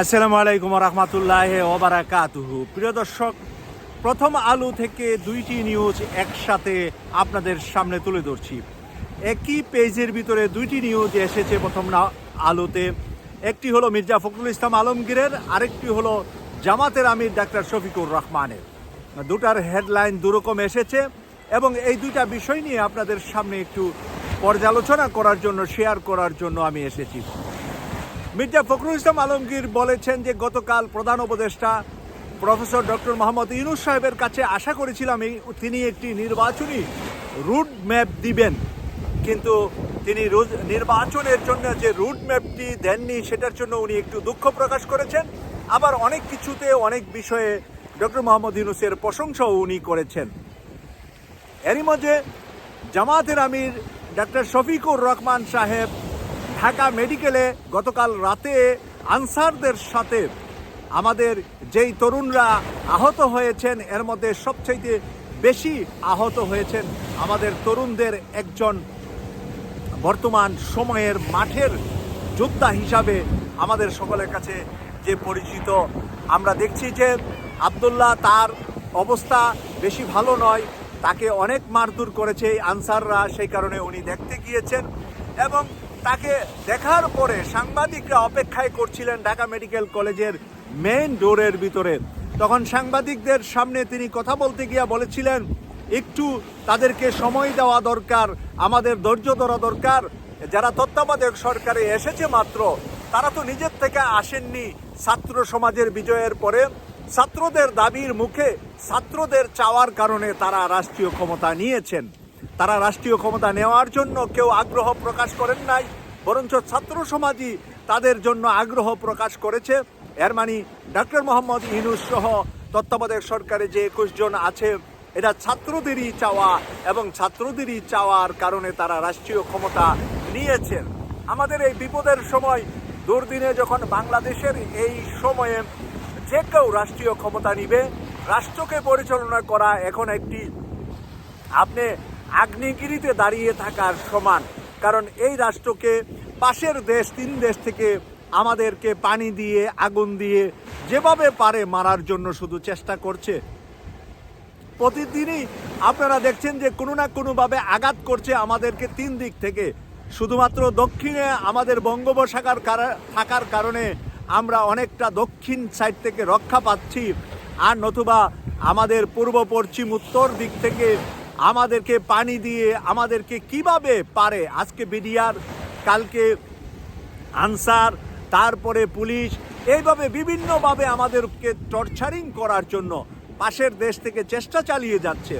আসসালামু আলাইকুম রহমতুল্লাহ ওবারাকাতুহু প্রিয় দর্শক, প্রথম আলু থেকে দুইটি নিউজ একসাথে আপনাদের সামনে তুলে ধরছি। একই পেজের ভিতরে দুইটি নিউজ এসেছে প্রথম আলুতে। একটি হলো মির্জা ফখরুল ইসলাম আলমগীরের, আরেকটি হলো জামাতের আমির ডাক্তার শফিকুর রহমানের। দুটার হেডলাইন দুরকম এসেছে এবং এই দুইটা বিষয় নিয়ে আপনাদের সামনে একটু পর্যালোচনা করার জন্য, শেয়ার করার জন্য আমি এসেছি। মির্জা ফখরুল ইসলাম আলমগীর বলেছেন যে গতকাল প্রধান উপদেষ্টা প্রফেসর ডক্টর মোহাম্মদ ইউনুস সাহেবের কাছে আশা করেছিলাম তিনি একটি নির্বাচনী রুট ম্যাপ দিবেন। কিন্তু তিনি নির্বাচনের জন্য যে রুট ম্যাপটি দেননি সেটার জন্য উনি একটু দুঃখ প্রকাশ করেছেন। আবার অনেক কিছুতে অনেক বিষয়ে ডক্টর মোহাম্মদ ইউনুসের প্রশংসাও উনি করেছেন। এরই মধ্যে জামাতের আমির ডাক্তার শফিকুর রহমান সাহেব ঢাকা মেডিকেলে গতকাল রাতে আনসারদের সাথে আমাদের যেই তরুণরা আহত হয়েছেন, এর মধ্যে সবচাইতে বেশি আহত হয়েছেন আমাদের তরুণদের একজন বর্তমান সময়ের মাঠের যোদ্ধা হিসাবে আমাদের সকলের কাছে যে পরিচিত। আমরা দেখছি যে আবদুল্লাহ তার অবস্থা বেশি ভালো নয়, তাকে অনেক মারধর করেছে এই আনসাররা, সেই কারণে উনি দেখতে গিয়েছেন। এবং তাকে দেখার পরে সাংবাদিকরা অপেক্ষায় করছিলেন ঢাকা মেডিকেল কলেজের মেইন ডোরের ভিতরে। তখন সাংবাদিকদের সামনে তিনি কথা বলতে গিয়া বলেছিলেন, একটু তাদেরকে সময় দেওয়া দরকার, আমাদের ধৈর্য ধরা দরকার। যারা তত্ত্বাবধায়ক সরকারে এসেছে মাত্র, তারা তো নিজের থেকে আসেননি ছাত্র সমাজের বিজয়ের পরে। ছাত্রদের দাবির মুখে ছাত্রদের চাওয়ার কারণে তারা রাষ্ট্রীয় ক্ষমতা নিয়েছেন। তারা রাষ্ট্রীয় ক্ষমতা নেওয়ার জন্য কেউ আগ্রহ প্রকাশ করেন নাই, বরঞ্চ ছাত্র সমাজই তাদের জন্য আগ্রহ প্রকাশ করেছে। এর মানে ডক্টর মোহাম্মদ ইনুস সহ তত্ত্বাবধায়ক সরকারে যে একুশ জন আছে এটা ছাত্রদেরই চাওয়া এবং ছাত্রদেরই চাওয়ার কারণে তারা রাষ্ট্রীয় ক্ষমতা নিয়েছেন। আমাদের এই বিপদের সময়, দুর্দিনে যখন বাংলাদেশের এই সময়ে যে কেউ রাষ্ট্রীয় ক্ষমতা নিবে, রাষ্ট্রকে পরিচালনা করা এখন একটি আপনি আগ্নেয়গিরিতে দাঁড়িয়ে থাকার সমান। কারণ এই রাষ্ট্রকে পাশের দেশ, তিন দেশ থেকে আমাদেরকে পানি দিয়ে, আগুন দিয়ে যেভাবে পারে মারার জন্য শুধু চেষ্টা করছে। প্রতিদিনই আপনারা দেখছেন যে কোনো না কোনোভাবে আঘাত করছে আমাদেরকে তিন দিক থেকে। শুধুমাত্র দক্ষিণে আমাদের বঙ্গোপসাগর কারা- থাকার কারণে আমরা অনেকটা দক্ষিণ সাইড থেকে রক্ষা পাচ্ছি। আর নতুবা আমাদের পূর্ব, পশ্চিম, উত্তর দিক থেকে আমাদেরকে পানি দিয়ে আমাদেরকে কীভাবে পারে? আজকে বিডিআর, কালকে আনসার, তারপরে পুলিশ, এইভাবে বিভিন্নভাবে আমাদেরকে টর্চারিং করার জন্য পাশের দেশ থেকে চেষ্টা চালিয়ে যাচ্ছে।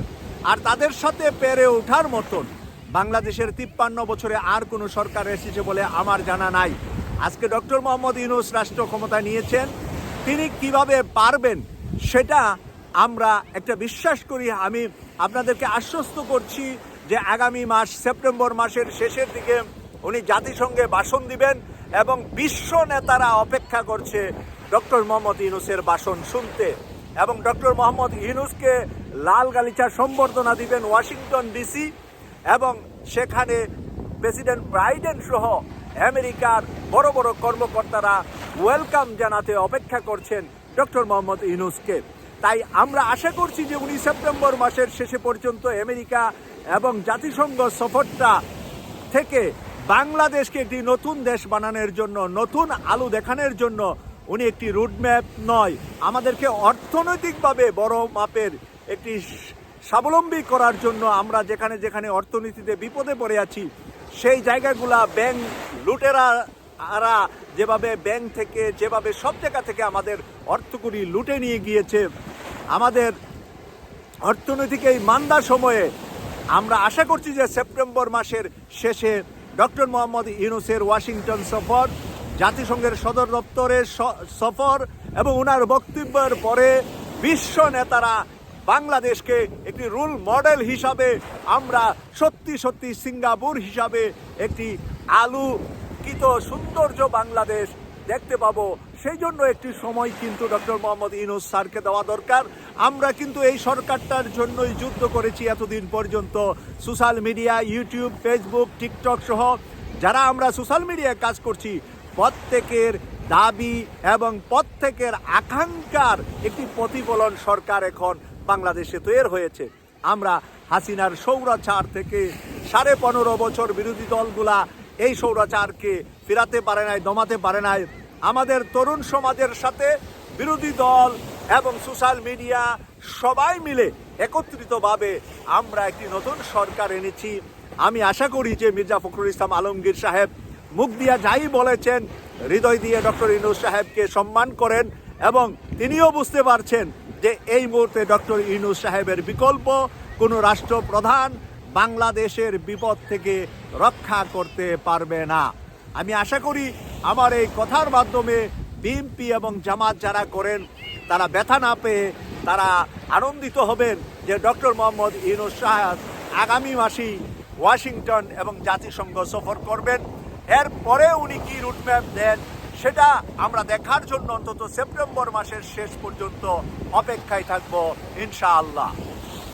আর তাদের সাথে পেরে ওঠার মতন বাংলাদেশের তিপ্পান্ন বছরে আর কোনো সরকার এসেছে বলে আমার জানা নাই। আজকে ডক্টর মোহাম্মদ ইউনুস রাষ্ট্র ক্ষমতা নিয়েছেন। তিনি কীভাবে পারবেন সেটা আমরা একটা বিশ্বাস করি, আমি আপনাদেরকে আশ্বস্ত করছি যে আগামী মাস সেপ্টেম্বর মাসের শেষের দিকে উনি জাতিসংঘে ভাষণ দিবেন এবং বিশ্ব নেতারা অপেক্ষা করছে ডক্টর মোহাম্মদ ইউনুসের ভাষণ শুনতে। এবং ডক্টর মোহাম্মদ ইউনুসকে লাল গালিচা সম্বর্ধনা দিবেন ওয়াশিংটন ডিসি এবং সেখানে প্রেসিডেন্ট বাইডেন সহ আমেরিকার বড় বড় কর্মকর্তারা ওয়েলকাম জানাতে অপেক্ষা করছেন ডক্টর মোহাম্মদ ইউনুসকে। তাই আমরা আশা করছি যে উনি সেপ্টেম্বর মাসের শেষে পর্যন্ত আমেরিকা এবং জাতিসংঘ সফরটা থেকে বাংলাদেশকে একটি নতুন দেশ বানানোর জন্য, নতুন আলু দেখানোর জন্য উনি একটি রুটম্যাপ নয়, আমাদেরকে অর্থনৈতিকভাবে বড় মাপের একটি স্বাবলম্বী করার জন্য আমরা যেখানে যেখানে অর্থনীতিতে বিপদে পড়ে আছি, সেই জায়গাগুলা ব্যাংক লুটেরা আরা যেভাবে ব্যাংক থেকে, যেভাবে সব জায়গা থেকে আমাদের অর্থকরী লুটে নিয়ে গিয়েছে। আমাদের অর্থনৈতিক এই মান্দা সময়ে আমরা আশা করছি যে সেপ্টেম্বর মাসের শেষে ডক্টর মোহাম্মদ ইউনুসের ওয়াশিংটন সফর, জাতিসংঘের সদর দপ্তরের সফর এবং ওনার বক্তব্যের পরে বিশ্ব নেতারা বাংলাদেশকে একটি রুল মডেল হিসাবে আমরা সত্যি সত্যি সিঙ্গাপুর হিসাবে একটি আলুকিত সৌন্দর্য বাংলাদেশ দেখতে পাবো। সেই জন্য একটি সময় কিন্তু ডক্টর মোহাম্মদ ইনুস স্যারকে দেওয়া দরকার। আমরা কিন্তু এই সরকারটার জন্যই যুদ্ধ করেছি এতদিন পর্যন্ত। Social media, YouTube, Facebook, TikTok সহ যারা আমরা সোশ্যাল মিডিয়ায় কাজ করছি, প্রত্যেকের দাবি এবং প্রত্যেকের আকাঙ্ক্ষার একটি প্রতিফলন সরকার এখন বাংলাদেশে তৈরি হয়েছে। আমরা হাসিনার সৌরাচার থেকে সাড়ে পনেরো বছর বিরোধী দলগুলা এই সৌরাচারকে ফেরাতে পারে নাই, দমাতে পারে নাই। আমাদের তরুণ সমাজের সাথে বিরোধী দল এবং সোশ্যাল মিডিয়া সবাই মিলে একত্রিতভাবে আমরা একটি নতুন সরকার এনেছি। আমি আশা করি যে মির্জা ফখরুল ইসলাম আলমগীর সাহেব মুখ দিয়া যাই বলেছেন, হৃদয় দিয়ে ডক্টর ইনুস সাহেবকে সম্মান করেন এবং তিনিও বুঝতে পারছেন যে এই মুহূর্তে ডক্টর ইনুস সাহেবের বিকল্প কোনো রাষ্ট্রপ্রধান বাংলাদেশের বিপদ থেকে রক্ষা করতে পারবে না। আমি আশা করি আমার এই কথার মাধ্যমে বিএনপি এবং জামাত যারা করেন, তারা ব্যথা না পেয়ে তারা আনন্দিত হবেন যে ডক্টর মোহাম্মদ ইউনুস সাহেব আগামী মাসেই ওয়াশিংটন এবং জাতিসংঘ সফর করবেন। এরপরে উনি কি রুটম্যাপ দেন, সেটা আমরা দেখার জন্য অন্তত সেপ্টেম্বর মাসের শেষ পর্যন্ত অপেক্ষায় থাকব, ইনশাআল্লাহ।